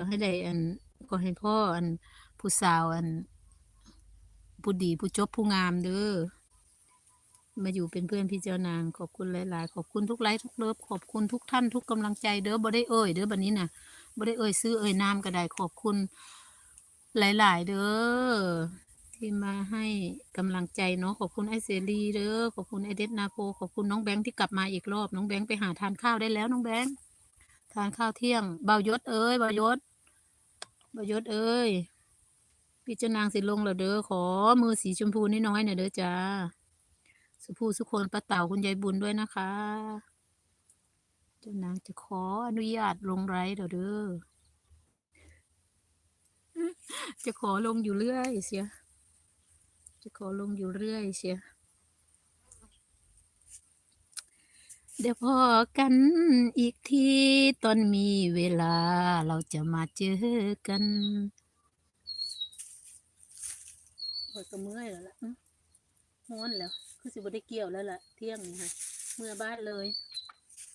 อให้ได้อันก็ให้พ่ออันผู้สาวอันผู้ดีผู้จบผู้งามเด้อมาอยู่เป็นเพื่อนพี่เจ้านางขอบคุณหลาย ๆ ขอบคุณทุกไลค์ทุกเลิฟขอบคุณทุกท่านทุกกำลังใจเด้อบ่ได้เอ่ยเด้อบัดนี้น่ะบ่ได้เอ่ยซื้อเอ่ยนามก็ได้ขอบคุณหลาย ๆ เด้อที่มาให้กำลังใจเนาะขอบคุณไอเสรีเด้อขอบคุณไอเดดนาโพขอบคุณน้องแบงค์ที่กลับมาอีกรอบน้องแบงค์ไปหาทานข้าวได้แล้วน้องแบงค์ ทานข้าวเที่ยง เบายศเอ้ยเบายศเบายศเอ้ยพี่เจ้านางสิลงแล้วเด้อขอมือสีชมพูน้อยๆหน่อยเด้อจ้าสุภูสุคนป้าเต่าคุณยายบุญด้วยนะคะ เจ้านางจะขออนุญาตลงไลฟ์เด้อเด้อจะขอลงอยู่เรื่อยเสีย จะขอลงอยู่เรื่อยเสีย เดี๋ยวพอกันอีก ตอนมีเวลาเราจะมาเจอกันโอ้ยก็เมื่อยแล้วล่ะอื้อฮ้อนแล้ว คือสิบ่ได้เกี่ยวแล้วล่ะ เที่ยงนี่ค่ะ เมื่อบ้านเลย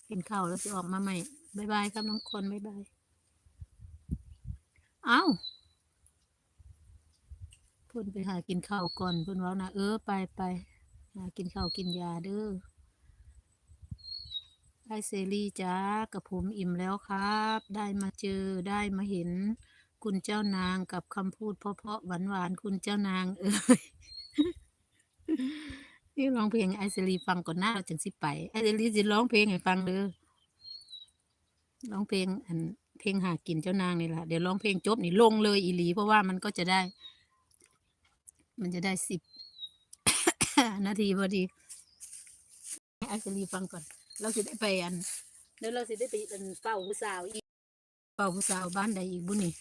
กินข้าวแล้วสิออกมาใหม่บายบายครับน้องคนบายบาย เอ้าเพุ่นไปหากินข้าวก่อนเพุ่นเว่านะเออไปไปหากินข้าวกินยาเด้อ ไอเซรีจ้ากับผมอิ่มแล้วครับ ได้มาเจอได้มาเห็น คุณเจ้านางกับคำพูดเพราะๆหวานๆคุณเจ้านางเอ้ยนี่ร้องเพลงไอเซรีฟังก่อนหน้าเราจังสิไปไอเซรีสิร้องเพลงให้ฟังเด้อร้องเพลงอันเพลงหากินเจ้านางนี่แหละเดี๋ยวร้องเพลงจบนี่ลงเลยอีหลี เพราะว่ามันก็จะได้ มันจะได้สิบนาทีพอดีไอเซรีฟังก่อน เราจะได้ไปอันเดี๋ยวเราจะได้ไปอันเฝ้าผู้สาวอีกเฝ้าผู้สาวบ้านใดอีกบุญนี่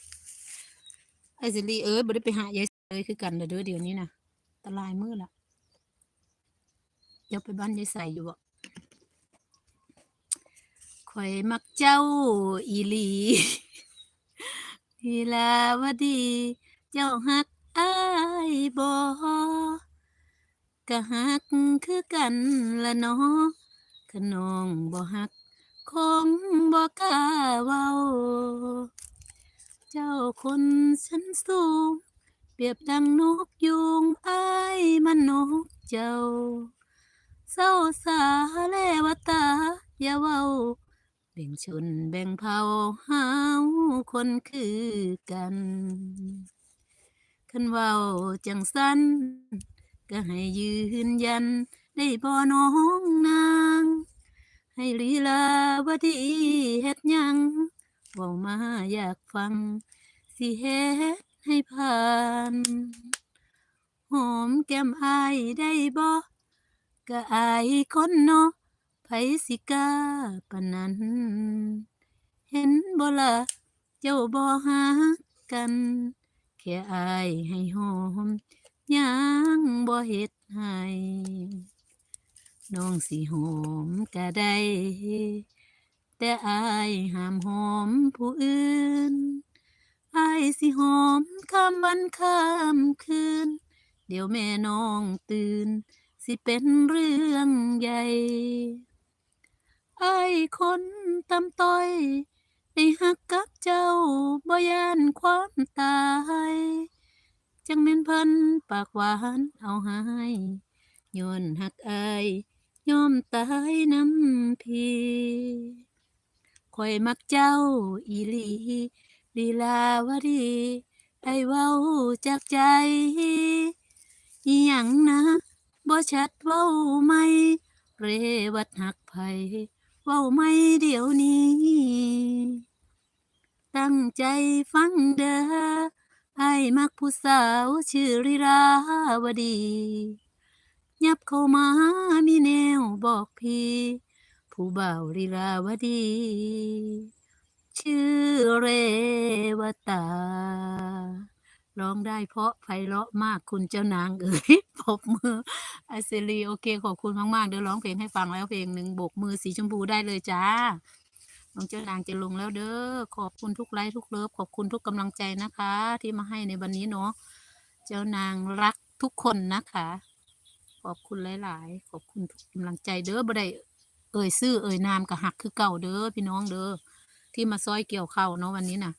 ไอซิลีเอ้ยบ่ได้ไปหายายเลยคือกันเด้อเด้อเดี๋ยวนี้นะตะลายมือละเดี๋ยวไปบ้านยายใส่อยู่บ่ข่อยมักเจ้าอีหลีทีลาวดี เจ้าฮักอายบ่ก็ฮักคือกันละเนาะ ขนองบ่ฮัก คงบ่กล้าเว้า เจ้าคนชั้นสูง เปรียบดังนกยุงอายมันนกเจ้า เศร้าสาแลวตา อย่าเว้าแบ่งชนแบ่งเผ่าหาวคนคือกันคันเว้าจังสันก็ให้ยืนยัน ได้บ่น้องนา ให้ลีลาวดีเฮ็ดยังเว้ามาอยากฟัง สิเฮ็ดให้ผ่าน หอมแก้มอายได้บ่ก็อายคนเนาะไผสิกล้าปานนั้น เห็นบ่ล่ะเจ้าบ่ฮักกัน แค่อายให้หอมยังบ่เฮ็ดให้ น้องสิหอมก็ได้ แต่อายห้ามหอมผู้อื่นอายสิหอมข้ามวันข้ามคืน เดี๋ยวแม่น้องตื่น สิเป็นเรื่องใหญ่อายคนตำต้อยได้หักกับเจ้าบ่ยานความตายจังแม่นเพิ่นปากหวานเอาให้ย้อนหักอาย ยอมตายน้ำพีข่อยมักเจ้าอีหลีลีลาวดีไอเว้าจากใจอีหยังนะบ่ชัดเว้าไหมเรวัดหักไผเว้าไม่เดี๋ยวนี้ ตั้งใจฟังเด้อไอมักผู้สาวชื่อริราวดี ยับเข้ามา บอกพี่ ผู้บ่าวริราวดี ชื่อเรวตา ร้องได้เพราะไพเราะมากคุณเจ้านางเอ๋ยปบมือไอเซรีโอเค ขอบคุณมากๆเดี๋ยวร้องเพลงให้ฟังแล้วเพลงหนึ่งโบกมือสีชมพูได้เลยจ้าน้องเจ้านางจะลงแล้วเด้อ ขอบคุณทุกไลค์ทุกเลิฟ ขอบคุณทุกกำลังใจนะคะ ที่มาให้ในวันนี้เนาะ เจ้านางรักทุกคนนะคะ อบคุณหลาย ๆ ขอบคุณทุกกำลังใจเด้อบ่ได้เอ่ยซื่อเอ่ยนามกับหักคือเก่าเด้อพี่น้องเด้อที่มาซอยเกี่ยวข้าวเนาะวันนี้น่ะ